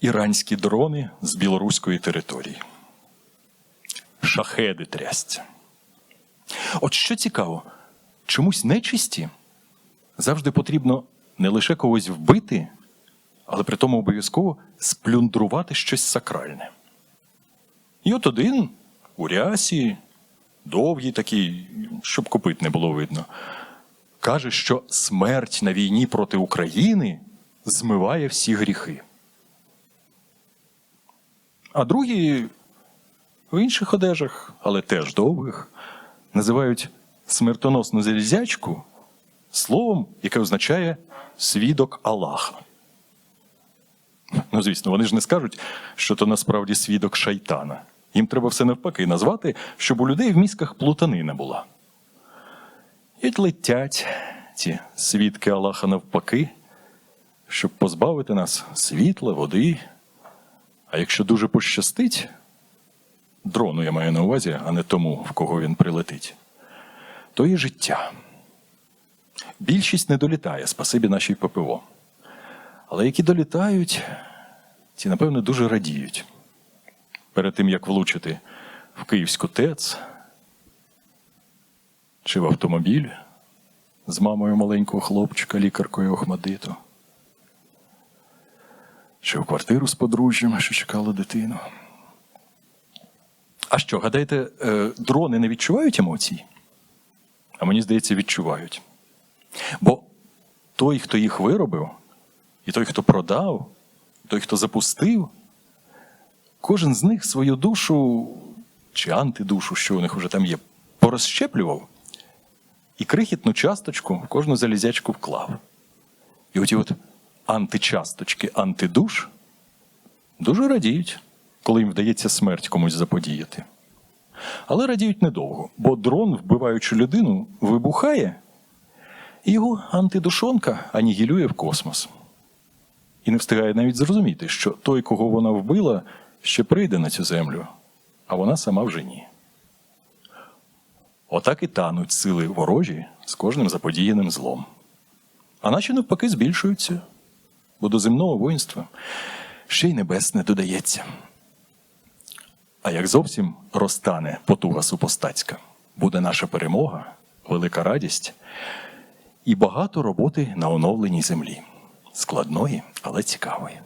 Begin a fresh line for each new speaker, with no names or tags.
іранські дрони з білоруської території. Шахеди трясться. От що цікаво, чомусь нечисті завжди потрібно не лише когось вбити, але при тому обов'язково сплюндрувати щось сакральне. І от один у рясі, довгий такий, щоб копит не було видно, каже, що смерть на війні проти України змиває всі гріхи. А другі в інших одежах, але теж довгих, називають смертоносну залізячку словом, яке означає свідок Аллаха. Ну, звісно, вони ж не скажуть, що то насправді свідок шайтана. Їм треба все навпаки назвати, щоб у людей в мізках плутанина була. І летять ці свідки Аллаха навпаки, щоб позбавити нас світла, води. А якщо дуже пощастить, дрону я маю на увазі, а не тому, в кого він прилетить, то і життя. Більшість не долітає, спасибі нашій ППО. Але які долітають, ті, напевно, дуже радіють. Перед тим, як влучити в Київську ТЕЦ чи в автомобіль з мамою маленького хлопчика, лікаркою Охмадиту, чи в квартиру з подружжям, що чекало дитину. А що, гадаєте, е, дрони не відчувають емоцій? А мені здається, відчувають. Бо той, хто їх виробив, і той, хто продав, той, хто запустив, кожен з них свою душу чи антидушу, що у них уже там є, порозщеплював і крихітну часточку в кожну залізячку вклав. І оті от античасточки, антидуш дуже радіють, коли їм вдається смерть комусь заподіяти. Але радіють недовго, бо дрон, вбиваючи людину, вибухає, і його антидушонка анігілює в космос. І не встигає навіть зрозуміти, що той, кого вона вбила, ще прийде на цю землю, а вона сама вже ні. Отак і тануть сили ворожі з кожним заподіяним злом. А наші навпаки збільшуються, бо до земного воїнства ще й небесне додається. А як зовсім розтане потуга супостацька, буде наша перемога, велика радість і багато роботи на оновленій землі. Складної, але цікавої.